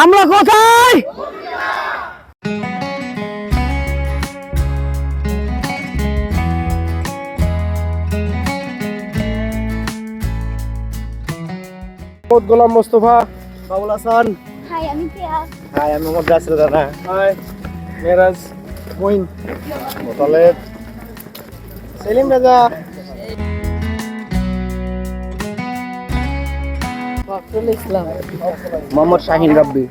আমরা কোথায়? গোলাম মোস্তফা। বাবুল হাসান। হাই আমি প্রিয়া। হাই আমি মোহাম্মদ জাসির রানা হাই মেরাজ মহিন মোতালেব। সেলিম রাজা। ফখরুল ইসলাম মোহাম্মদ শাহিন রাব্বি।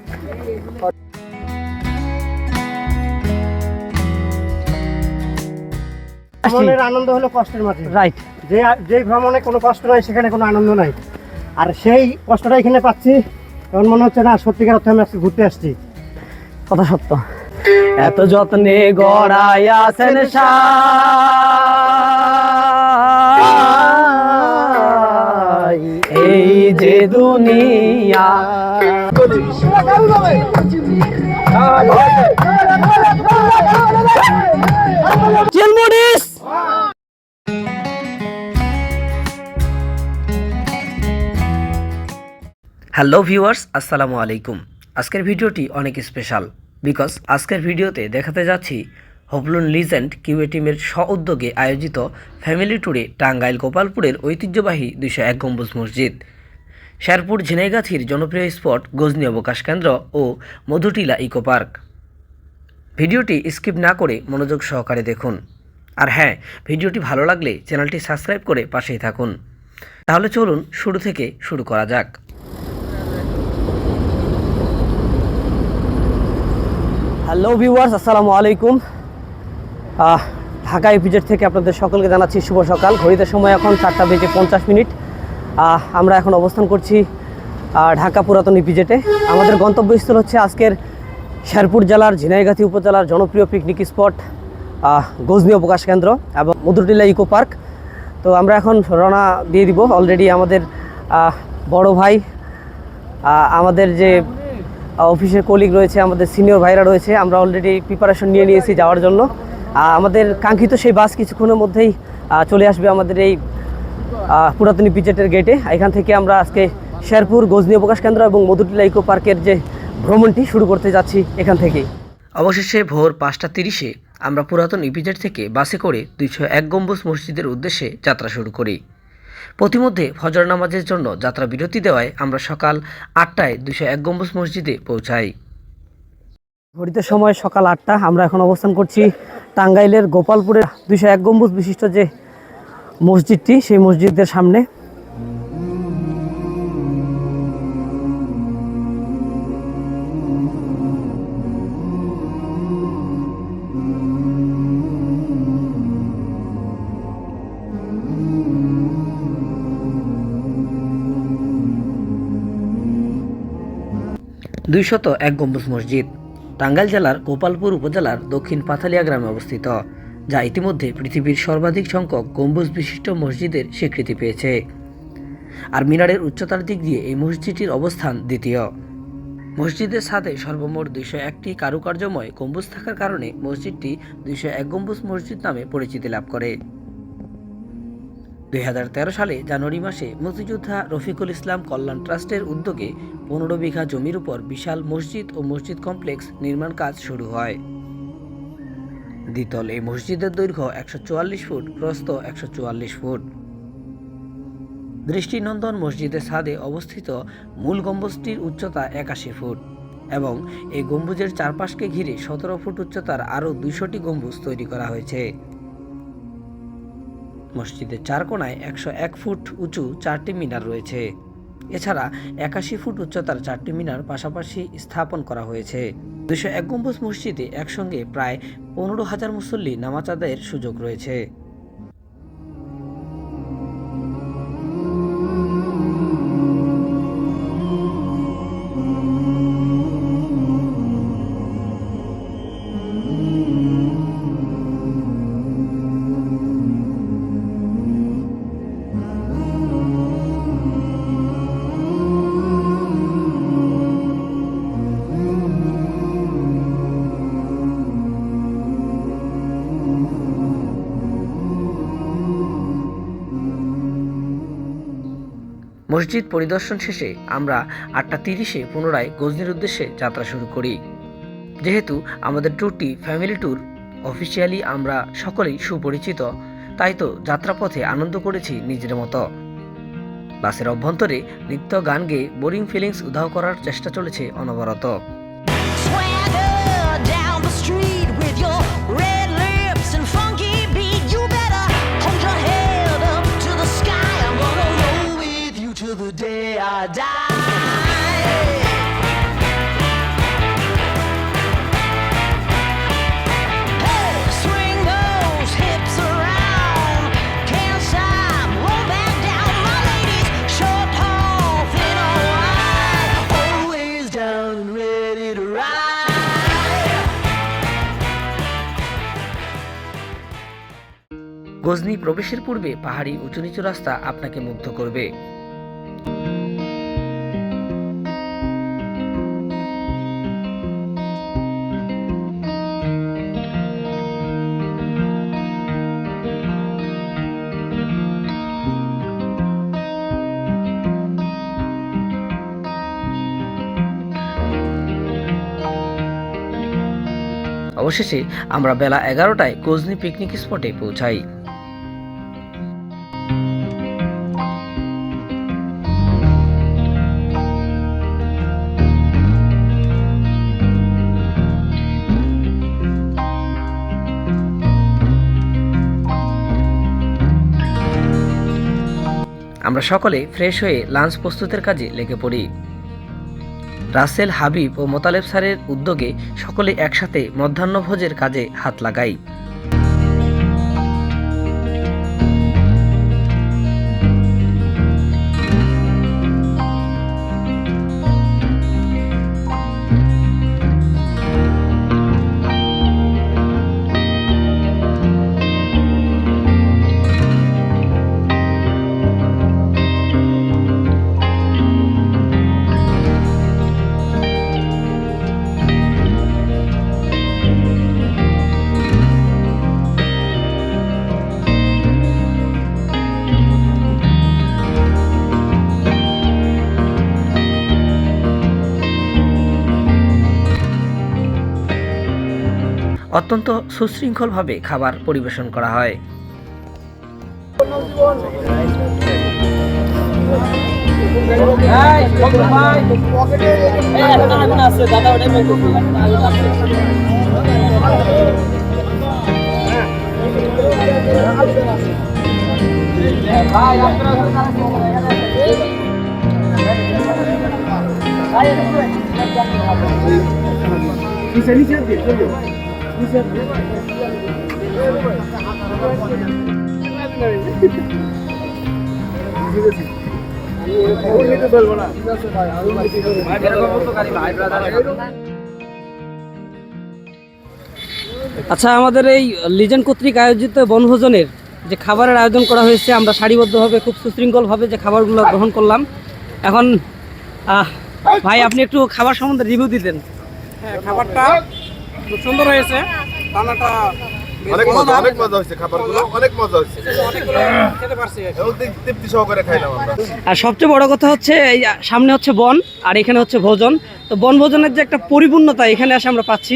ভ্রমণের আনন্দ হলো কষ্টের মাঝে। রাইট যে যে ভ্রমণে কোনো কষ্ট নাই সেখানে কোনো আনন্দ নাই। আর সেই কষ্টটা এখানে পাচ্ছি তখন মনে হচ্ছে না সত্যিকার অর্থে আমি আজকে ঘুরতে আসছি। কথা সত্য। এত যত্নে গড়াই আছেন সাই, এই যে দুনিয়া। চিলমুডিস হ্যালো ভিউয়ার্স আসসালামু আলাইকুম। আজকের ভিডিওটি অনেক স্পেশাল বিকজ আজকের ভিডিওতে দেখাতে যাচ্ছি হবলুন লিজেন্ড কিউএ টিমের স্ব উদ্যোগে আয়োজিত ফ্যামিলি ট্যুরে টাঙ্গাইল গোপালপুরের ঐতিহ্যবাহী দুইশো এক গম্বুজ মসজিদ। শেরপুর ঝিনাইগাছির জনপ্রিয় স্পট গজনি অবকাশ কেন্দ্র ও মধুটিলা ইকো পার্ক। ভিডিওটি স্কিপ না করে মনোযোগ সহকারে দেখুন। আর হ্যাঁ ভিডিওটি ভালো লাগলে চ্যানেলটি সাবস্ক্রাইব করে পাশেই থাকুন। তাহলে চলুন শুরু থেকে শুরু করা যাক। হ্যালো ভিউয়ার্স, আসসালামু আলাইকুম। ঢাকা ইপিজেড থেকে আপনাদের সকলকে জানাচ্ছি শুভ সকাল। ঘড়িতে সময় এখন চারটা বেজে পঞ্চাশ মিনিট। আমরা এখন অবস্থান করছি ঢাকা পুরাতন ইপিজেটে আমাদের গন্তব্যস্থল হচ্ছে আজকের শেরপুর জেলার ঝিনাইগাতি উপজেলার জনপ্রিয় পিকনিক স্পট আহ, গজনি অবকাশ কেন্দ্র এবং মধুরটিলা ইকো পার্ক তো আমরা এখন রওনা দিয়ে দিব অলরেডি আমাদের বড় ভাই আমাদের যে অফিসের কলিগ রয়েছে আমাদের সিনিয়র ভাইরা রয়েছে। আমরা অলরেডি প্রিপারেশন নিয়ে নিয়েছি যাওয়ার জন্য। আমাদের কাঙ্ক্ষিত সেই বাস কিছুক্ষণের মধ্যেই চলে আসবে আমাদের এই পুরাতনী পিচেটের গেটে এখান থেকে আমরা আজকে শেরপুর গজনি অবকাশ কেন্দ্র এবং মধুটিলা ইকো পার্কের যে ভ্রমণটি শুরু করতে যাচ্ছি এখান থেকেই। অবশেষে ভোর পাঁচটা তিরিশে আমরা পুরাতন ইপিজেড থেকে বাসে করে দুইশো এক গম্বুজ মসজিদের উদ্দেশ্যে যাত্রা শুরু করি। প্রতিমধ্যে ফজর নামাজের জন্য যাত্রা বিরতি দেওয়ায় আমরা সকাল আটটায় দুশো এক গম্বুজ মসজিদে পৌঁছাই। ঘড়িতে সময় সকাল আটটা আমরা এখন অবস্থান করছি টাঙ্গাইলের গোপালপুরের দুইশো এক গম্বুজ বিশিষ্ট যে মসজিদটি, সেই মসজিদের সামনে। দুইশত এক গম্বুজ মসজিদ। টাঙ্গাইল জেলার গোপালপুর উপজেলার দক্ষিণ পাথালিয়া গ্রামে অবস্থিত, যা ইতিমধ্যে পৃথিবীর সর্বাধিক সংখ্যক গম্বুজ বিশিষ্ট মসজিদের স্বীকৃতি পেয়েছে। আর মিনারের উচ্চতার দিক দিয়ে এই মসজিদটির অবস্থান দ্বিতীয়। মসজিদের সাথে সর্বমোট দুইশো একটি কারুকার্যময় গম্বুজ থাকার কারণে মসজিদটি দুইশো এক গম্বুজ মসজিদ নামে পরিচিতি লাভ করে। দুই হাজার তেরো সালে জানুয়ারি মাসে মুক্তিযোদ্ধা রফিকুল ইসলাম কল্যাণ ট্রাস্টের উদ্যোগে পনেরো বিঘা জমির উপর বিশাল মসজিদ ও মসজিদ কমপ্লেক্স নির্মাণ কাজ শুরু হয়। দ্বিতল এই মসজিদের দৈর্ঘ্য একশো চুয়াল্লিশ ফুট, প্রস্থ একশো ফুট। দৃষ্টিনন্দন মসজিদের ছাদে অবস্থিত মূল গম্বুজটির উচ্চতা একাশি ফুট এবং এই গম্বুজের চারপাশকে ঘিরে সতেরো ফুট উচ্চতার আরও দুইশোটি গম্বুজ তৈরি করা হয়েছে। মসজিদের চার কোনায় একশো এক ফুট উঁচু চারটি মিনার রয়েছে। এছাড়া একাশি ফুট উচ্চতার চারটি মিনার পাশাপাশি স্থাপন করা হয়েছে। দুশো এক গম্বুজ মসজিদে একসঙ্গে প্রায় পনেরো হাজার মুসল্লি নামাজ আদায়ের সুযোগ রয়েছে। মসজিদ পরিদর্শন শেষে আমরা আটটা তিরিশে পুনরায় গজনির উদ্দেশ্যে যাত্রা শুরু করি। যেহেতু আমাদের ট্যুরটি ফ্যামিলি ট্যুর, অফিসিয়ালি আমরা সকলেই সুপরিচিত, তাই তো যাত্রাপথে আনন্দ করেছি নিজের মতো। বাসের অভ্যন্তরে নৃত্য গান গেয়ে বোরিং ফিলিংস উধাও করার চেষ্টা চলেছে অনবরত। Down? And ready to ride. Ghazni প্রবেশের পূর্বে পাহাড়ি উঁচু নিচু রাস্তা আপনাকে মুগ্ধ করবে। অবশেষে আমরা বেলা এগারোটায় গজনি পিকনিক স্পটে পৌঁছাই। আমরা সকলে ফ্রেশ হয়ে লাঞ্চ প্রস্তুতের কাজে লেগে পড়ি। রাসেল হাবিব ও মোতালেব স্যারের উদ্যোগে সকলে একসাথে মধ্যাহ্নভোজের কাজে হাত লাগাই। অত্যন্ত সুশৃঙ্খলভাবে খাবার পরিবেশন করা হয় আচ্ছা আমাদের এই লিজেন্ড কর্তৃক আয়োজিত বনভোজনের যে খাবারের আয়োজন করা হয়েছে, আমরা সারিবদ্ধভাবে খুব সুশৃঙ্খলভাবে যে খাবারগুলো গ্রহণ করলাম। এখন ভাই, আপনি একটু খাবার সম্বন্ধে রিভিউ দিতেন। হ্যাঁ খাবারটা খুব সুন্দর হয়েছে। রান্নাটা অনেক মজা অনেক মজা হচ্ছে খাবারগুলো অনেক মজা হচ্ছে অনেকগুলো খেতে পারছি আর কি। এবং তৃ- তৃপ্তি সহকারে খাইলাম আমরা। আর সবচেয়ে বড় কথা হচ্ছে এই সামনে হচ্ছে বন আর এখানে হচ্ছে ভোজন। তো বনভোজনের যে একটা পরিপূর্ণতা এখানে এসে আমরা পাচ্ছি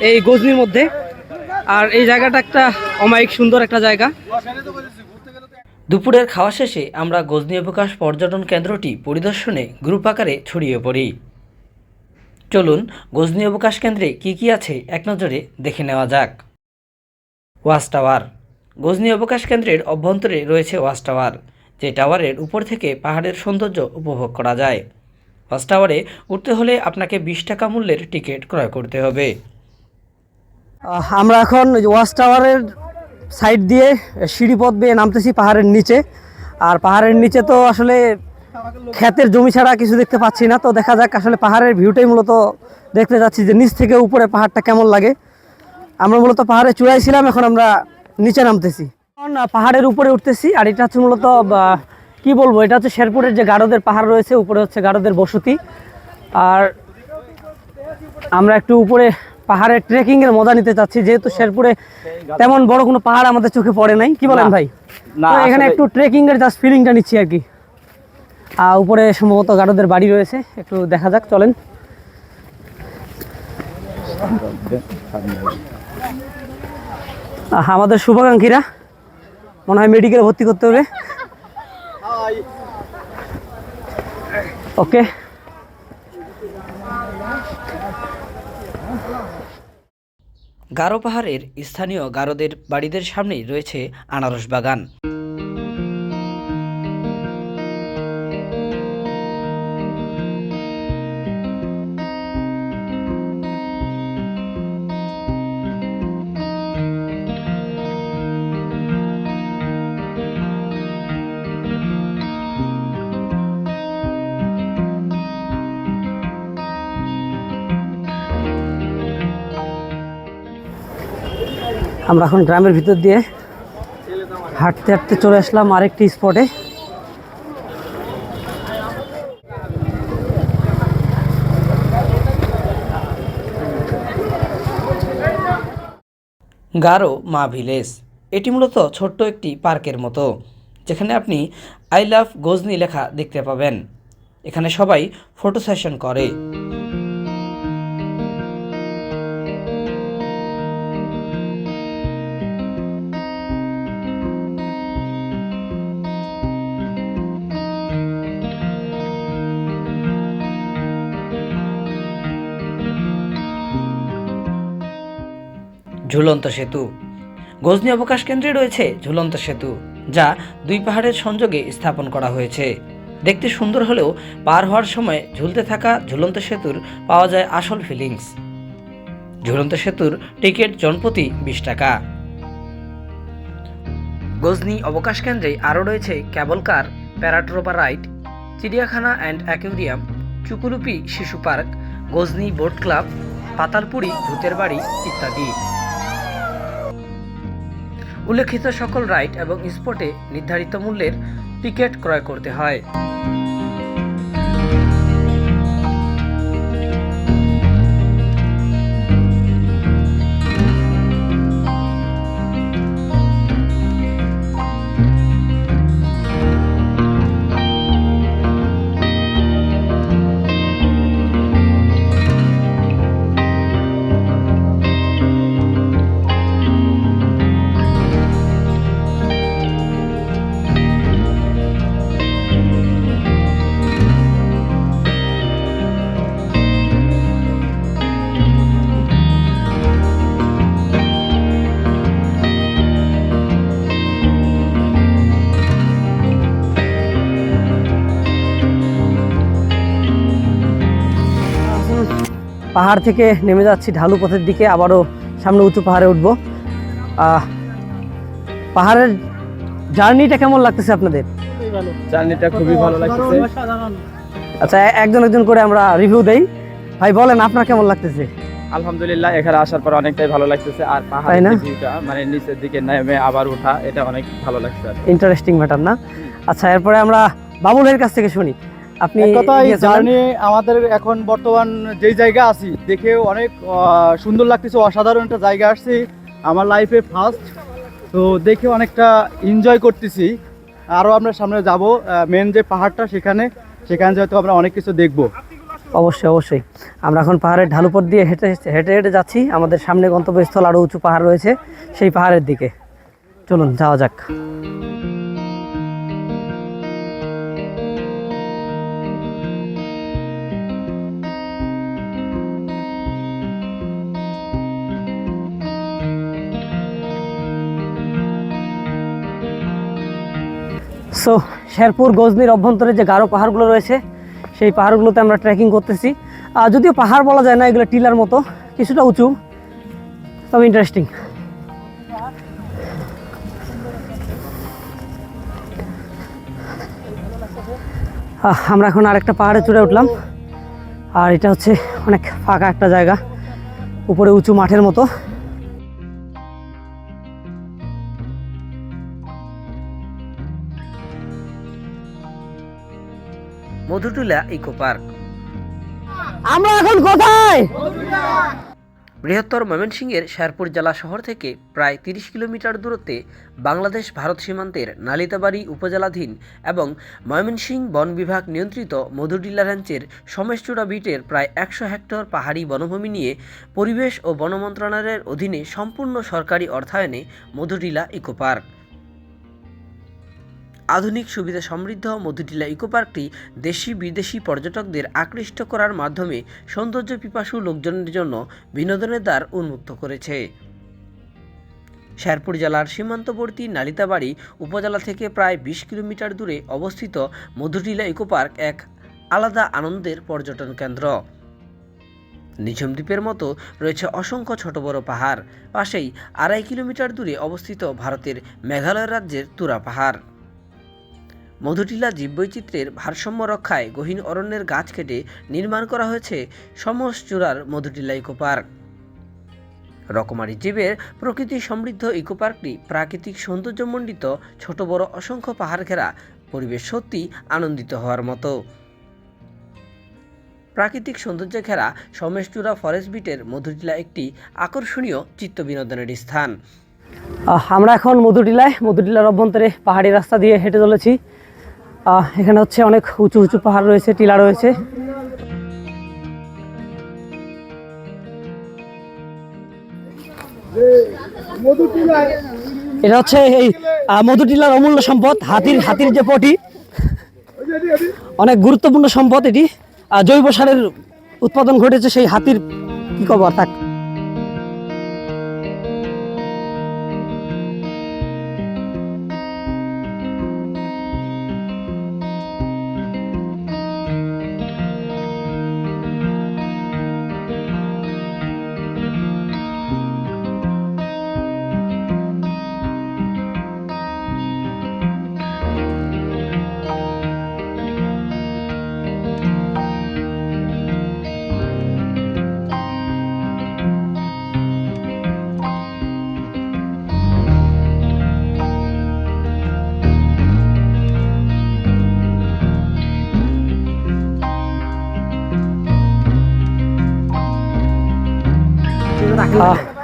এই গজনির মধ্যে। আর এই জায়গাটা একটা অমায়িক সুন্দর একটা জায়গা। দুপুরের খাওয়া শেষে আমরা গজনি অবকাশ পর্যটন কেন্দ্রটি পরিদর্শনে গ্রুপ আকারে ছড়িয়ে পড়ি। চলুন গজনি অবকাশ কেন্দ্রে কি কি আছে এক নজরে দেখে নেওয়া যাক। Watch tower. গজনি অবকাশ কেন্দ্রের অভ্যন্তরে রয়েছে ওয়াচ টাওয়ার, যে টাওয়ারের উপর থেকে পাহাড়ের সৌন্দর্য উপভোগ করা যায়। ওয়াচ টাওয়ারে উঠতে হলে আপনাকে বিশ টাকা মূল্যের টিকিট ক্রয় করতে হবে। আমরা এখন ওয়াচ টাওয়ারের সাইড দিয়ে সিঁড়ি পথ বেয়ে নামতেছি পাহাড়ের নিচে। আর পাহাড়ের নিচে তো আসলে ক্ষেতের জমি ছাড়া কিছু দেখতে পাচ্ছি না। তো দেখা যাক আসলে পাহাড়ের ভিউটাই মূলত দেখতে যাচ্ছি যে নিচ থেকে উপরে পাহাড়টা কেমন লাগে। আমরা মূলত পাহাড়ে চূড়ায় ছিলাম এখন আমরা নিচে নামতেছি। এখন পাহাড়ের উপরে উঠতেছি আর এটা হচ্ছে মূলত কি বলব এটা হচ্ছে শেরপুরের যে গারদের পাহাড় রয়েছে উপরে হচ্ছে গারদের বসতি। আর আমরা একটু উপরে পাহাড়ের ট্রেকিং এর মজা নিতে চাচ্ছি যেহেতু শেরপুরে তেমন বড় কোনো পাহাড় আমাদের চোখে পড়ে নাই। কি বলেন ভাই? এখানে একটু ট্রেকিং এর জাস্ট ফিলিংটা নিচ্ছি আর কি। আহ, উপরে সম্ভবত গারদের বাড়ি রয়েছে। একটু দেখা যাক চলেন। আমাদের শুভাকাঙ্ক্ষীরা মনে হয় মেডিকেলে ভর্তি করতে হবে ওকে গারো পাহাড়ের স্থানীয় গারোদের বাড়িদের সামনেই রয়েছে আনারস বাগান। আমরা এখন গ্রামের ভিতর দিয়ে হাঁটতে হাঁটতে চলে আসলাম আরেকটি স্পটে। গারো মা ভিলেজ, এটি মূলত ছোট্ট একটি পার্কের মতো, যেখানে আপনি আই লাভ গজনি লেখা দেখতে পাবেন। এখানে সবাই ফটো সেশন করে। ঝুলন্ত সেতু। গজনি অবকাশ কেন্দ্রে রয়েছে ঝুলন্ত সেতু, যা দুই পাহাড়ের সংযোগে স্থাপন করা হয়েছে। দেখতে সুন্দর হলেও পার হওয়ার সময় ঝুলতে থাকা ঝুলন্ত সেতুর পাওয়া যায় আসল ফিলিংস ঝুলন্ত সেতুর টিকিট জনপ্রতি বিশ টাকা। গজনি অবকাশ কেন্দ্রে আরও রয়েছে ক্যাবল কার, প্যারাট্রোপা রাইড, চিড়িয়াখানা অ্যান্ড অ্যাকুরিয়াম, চুকুরুপি শিশু পার্ক, গজনি বোট ক্লাব, পাতালপুরি ভূতের বাড়ি ইত্যাদি। উল্লেখিত সকল রাইড এবং স্পটে নির্ধারিত মূল্যের টিকিট ক্রয় করতে হয়। পাহাড় থেকে নেমে যাচ্ছি ঢালু পথের দিকে আবারও সামনে উঁচু পাহাড়ে উঠব। পাহাড়ের জার্নিটা কেমন লাগতেছে আপনাদের? জার্নিটা খুবই ভালো লাগছে আচ্ছা একজন একজন করে আমরা রিভিউ দেই। ভাই বলেন আপনার কেমন লাগতেছে? আলহামদুলিল্লাহ এখানে আসার পর অনেকটাই ভালো লাগতেছে। আর তাই পাহাড়ের না? ভিউটা মানে নিচের দিকে নেমে আবার ওঠা এটা অনেক ভালো লাগছে ইন্টারেস্টিং ম্যাটার না? আচ্ছা এরপরে আমরা বাবুলের কাছ থেকে শুনি। আপনি কথায় জার্নি আমাদের এখন বর্তমান যেই জায়গা আছি দেখে অনেক সুন্দর লাগতেছে অসাধারণ একটা জায়গা আসছি। আমার লাইফে ফার্স্ট তো দেখে অনেকটা এনজয় করতেছি। আরও আমরা সামনে যাব মেন যে পাহাড়টা সেখানে সেখানে হয়তো আমরা অনেক কিছু দেখব। অবশ্যই অবশ্যই। আমরা এখন পাহাড়ের ঢালু পথ দিয়ে হেঁটে হেঁটে হেঁটে যাচ্ছি। আমাদের সামনে গন্তব্যস্থল আরও উঁচু পাহাড় রয়েছে সেই পাহাড়ের দিকে। চলুন যাওয়া যাক। সো শেরপুর গজনির অভ্যন্তরে যে গারো পাহাড়গুলো রয়েছে, সেই পাহাড়গুলোতে আমরা ট্রেকিং করতেছি। আর যদিও পাহাড় বলা যায় না, এগুলো টিলার মতো, কিছুটা উঁচু, তবে ইন্টারেস্টিং আমরা এখন আরেকটা পাহাড়ে চড়ে উঠলাম। আর এটা হচ্ছে অনেক ফাঁকা একটা জায়গা, উপরে উঁচু মাঠের মতো। Madhutila eco park. আমরা এখন কোথায়? বৃহত্তর ময়মনসিংহের শেরপুর জেলা শহর থেকে প্রায় তিরিশ কিলোমিটার দূরত্বে বাংলাদেশ ভারত সীমান্তের নালিতাবাড়ি উপজেলাধীন এবং ময়মনসিংহ বন বিভাগ নিয়ন্ত্রিত মধুডিল্লা রেঞ্চের সমেশচূড়া বিটের প্রায় একশো হেক্টর পাহাড়ি বনভূমি নিয়ে পরিবেশ ও বন মন্ত্রণালয়ের অধীনে সম্পূর্ণ সরকারি অর্থায়নে মধুডিলা ইকো পার্ক। আধুনিক সুবিধা সমৃদ্ধ মধুটিলা ইকো পার্কটি দেশি বিদেশি পর্যটকদের আকৃষ্ট করার মাধ্যমে সৌন্দর্য পিপাসু লোকজনের জন্য বিনোদনের দ্বার উন্মুক্ত করেছে। শেরপুর জেলার সীমান্তবর্তী নালিতাবাড়ি উপজেলা থেকে প্রায় বিশ কিলোমিটার দূরে অবস্থিত মধুটিলা ইকো পার্ক এক আলাদা আনন্দের পর্যটন কেন্দ্র। নিঝুম দ্বীপের মতো রয়েছে অসংখ্য ছোট বড় পাহাড়, পাশেই আড়াই কিলোমিটার দূরে অবস্থিত ভারতের মেঘালয় রাজ্যের তুরা পাহাড়। মধুটিলা জীববৈচিত্র্যের ভারসাম্য রক্ষায় গহীন অরণ্যের গাছ কেটে নির্মাণ করা হয়েছে সমস চূড়ার মধুটিলা ইকো পার্ক রকমারি জীবের প্রকৃতি সমৃদ্ধ ইকো পার্কটি প্রাকৃতিক সৌন্দর্যমণ্ডিত ছোট বড় অসংখ্য পাহাড় ঘেরা। পরিবেশ সত্যি আনন্দিত হওয়ার মতো। প্রাকৃতিক সৌন্দর্য ঘেরা সমেশচূড়া ফরেস্ট বিটের মধুটিলা একটি আকর্ষণীয় চিত্ত বিনোদনের স্থান আমরা এখন মধুটিলায়, মধুটিলার অভ্যন্তরে পাহাড়ি রাস্তা দিয়ে হেঁটে চলেছি। এখানে হচ্ছে অনেক উঁচু উঁচু পাহাড় রয়েছে টিলা রয়েছে। এটা হচ্ছে এই আহ, মধুটিলার অমূল্য সম্পদ হাতির হাতির যে পটি। অনেক গুরুত্বপূর্ণ সম্পদ এটি। জৈব সারের উৎপাদন ঘটেছে সেই হাতির কি খবর? থাক।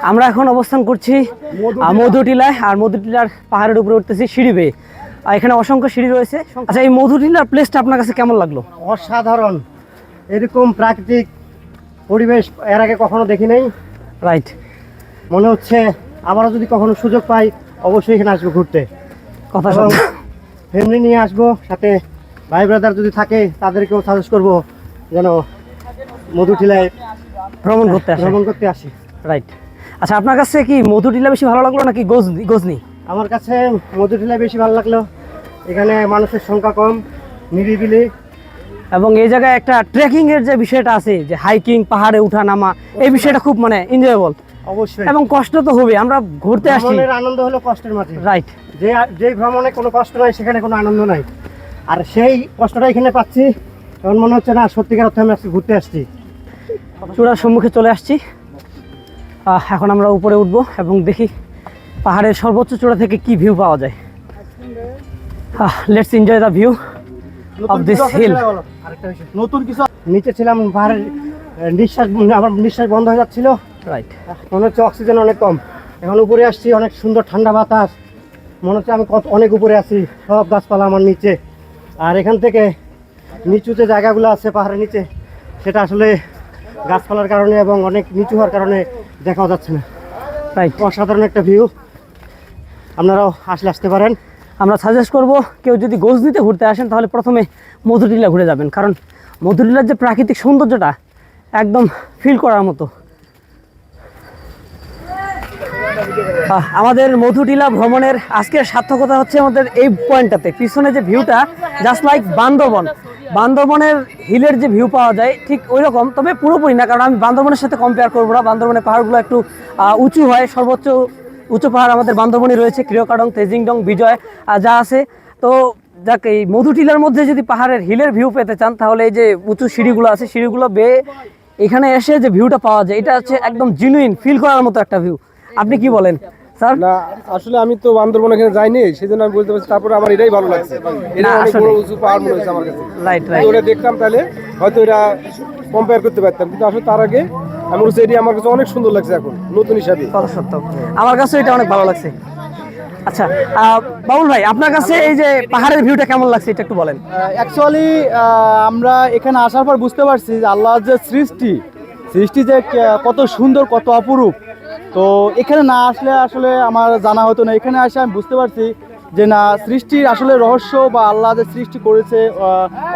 আমরা এখন অবস্থান করছি মধুটিলায় আর মধুটিলার পাহাড়ের উপরে উঠতেছি সিঁড়ি বেয়ে। আর এখানে অসংখ্য সিঁড়ি রয়েছে। আচ্ছা এই মধুটিলার প্লেসটা আপনার কাছে কেমন লাগল? অসাধারণ। এরকম প্রাকৃতিক পরিবেশ এর আগে কখনো দেখি নাই। রাইট মনে হচ্ছে আবারও যদি কখনো সুযোগ পাই অবশ্যই এখানে আসব ঘুরতে। কথা এবং ফ্যামিলি নিয়ে আসব সাথে ভাই ব্রাদার যদি থাকে তাদেরকেও সাজেস্ট করব যেন মধুটিলায় ভ্রমণ করতে আসে। ভ্রমণ করতে আসি। রাইট আচ্ছা আপনার কাছে কি মধু মধুটিলা বেশি ভালো লাগল নাকি গজনি গজনি? আমার কাছে মধুটিলায় বেশি ভালো লাগল। এখানে মানুষের সংখ্যা কম নিরিবিলি। এবং এই জায়গায় একটা ট্রেকিং এর যে বিষয়টা আছে যে হাইকিং পাহাড়ে উঠা নামা এই বিষয়টা খুব মানে এনজয়েবল অবশ্যই। এবং কষ্ট তো হবে আমরা ঘুরতে আসছি ভ্রমণের আনন্দ হলো কষ্টের মাঝে। রাইট যে যে ভ্রমণে কোনো কষ্ট নাই সেখানে কোনো আনন্দ নাই। আর সেই কষ্টটা এখানে পাচ্ছি এখন মনে হচ্ছে না সত্যিকার অর্থে আমি আজকে ঘুরতে আসছি। চূড়ার সম্মুখে চলে আসছি। এখন আমরা উপরে উঠব এবং দেখি পাহাড়ের সর্বোচ্চ চূড়া থেকে কি ভিউ পাওয়া যায়। Let's enjoy the view this hill. আরেকটা নতুন কিছু নিচে ছিলাম পাহাড়ের নিঃশ্বাস আমার নিঃশ্বাস বন্ধ হয়ে যাচ্ছিল। রাইট মনে হচ্ছে অক্সিজেন অনেক কম। এখন উপরে আসছি অনেক সুন্দর ঠান্ডা বাতাস। মনে হচ্ছে আমি কত অনেক উপরে আছি সব গাছপালা আমার নিচে। আর এখান থেকে নিচু যে জায়গাগুলো আছে পাহাড়ের নিচে সেটা আসলে গাছপালার কারণে এবং অনেক নিচু হওয়ার কারণে দেখাও যাচ্ছে না। রাইট অসাধারণ একটা ভিউ আপনারাও আসলে আসতে পারেন। আমরা সাজেস্ট করব কেউ যদি গোস দিতে ঘুরতে আসেন তাহলে প্রথমে মধুটিলা ঘুরে যাবেন। কারণ মধুটিলার যে প্রাকৃতিক সৌন্দর্যটা একদম ফিল করার মতো। আমাদের মধুটিলা ভ্রমণের আজকের সার্থকতা হচ্ছে আমাদের এই পয়েন্টটাতে পিছনে যে ভিউটা জাস্ট লাইক বান্দরবন। বান্দরবনের হিলের যে ভিউ পাওয়া যায়, ঠিক ওই রকম তবে পুরোপুরি না, কারণ আমি বান্দরবনের সাথে কম্পেয়ার করব না। বান্দরবনের পাহাড়গুলো একটু উঁচু হয়। সর্বোচ্চ উঁচু পাহাড় আমাদের বান্দরবনে রয়েছে ক্রিয়কাডং তেজিংডং, বিজয় যা আছে। তো যাক, এই মধুটিলার মধ্যে যদি পাহাড়ের হিলের ভিউ পেতে চান, তাহলে এই যে উঁচু সিঁড়িগুলো আছে, সিঁড়িগুলো বেয়ে এখানে এসে যে ভিউটা পাওয়া যায়, এটা হচ্ছে একদম জিনুইন ফিল করার মতো একটা ভিউ আপনি কি বলেন? স্যার? না আসলে আমি তো বান্দরবন এখানে যাইনি সেই জন্য আমি বলতে পারছি তারপরে আমার এটাই ভালো লাগছে। এটা অনেক বড় উঁচু পাহাড় মনে হচ্ছে আমার কাছে। রাইট রাইট ওটা দেখতাম তাহলে হয়তো এটা কম্পেয়ার করতে পারতাম। কিন্তু আসলে তার আগে আমি বলছি এটি আমার কাছে অনেক সুন্দর লাগছে এখন নতুন হিসাবে। কথা সত্য। আমার কাছে এটা অনেক ভালো লাগছে। আচ্ছা আহ, বাবুল ভাই আপনার কাছে এই যে পাহাড়ের ভিউটা কেমন লাগছে এটা একটু বলেন। অ্যাকচুয়ালি আমরা এখানে আসার পর বুঝতে পারছি যে আল্লাহর যে সৃষ্টি সৃষ্টি যে কত সুন্দর কত অপরূপ। তো এখানে না আসলে আসলে আমার জানা হতো না। এখানে আসে আমি বুঝতে পারছি যে না সৃষ্টির আসলে রহস্য বা আল্লাহ যে সৃষ্টি করেছে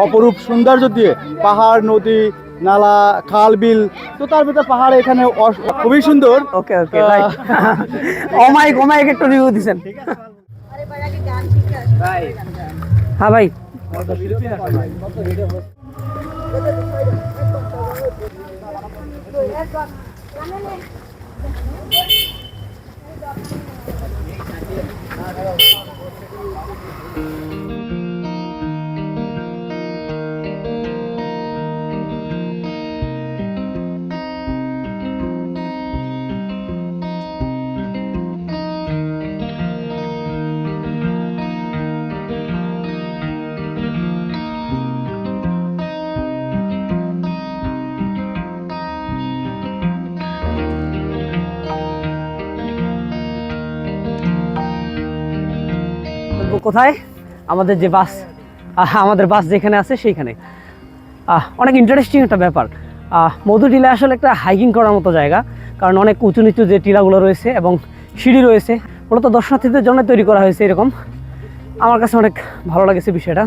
অপরূপ সৌন্দর্য দিয়ে পাহাড় নদী নালা খাল বিল তো তার ভিতরে পাহাড় এখানে অস- খুবই সুন্দর। ওকে ওকে অমাইক অমাইক একটু রিভিউ দিছেন। হ্যাঁ ভাই। Thank you. কোথায়? আমাদের যে বাস আমাদের বাস যেখানে আছে সেইখানে। অনেক ইন্টারেস্টিং একটা ব্যাপার। মধু টিলা আসলে একটা হাইকিং করার মতো জায়গা, কারণ অনেক উঁচু নিচু যে টিলাগুলো রয়েছে এবং সিঁড়ি রয়েছে, মূলত দর্শনার্থীদের জন্য তৈরি করা হয়েছে এরকম। আমার কাছে অনেক ভালো লাগেছে বিষয়টা।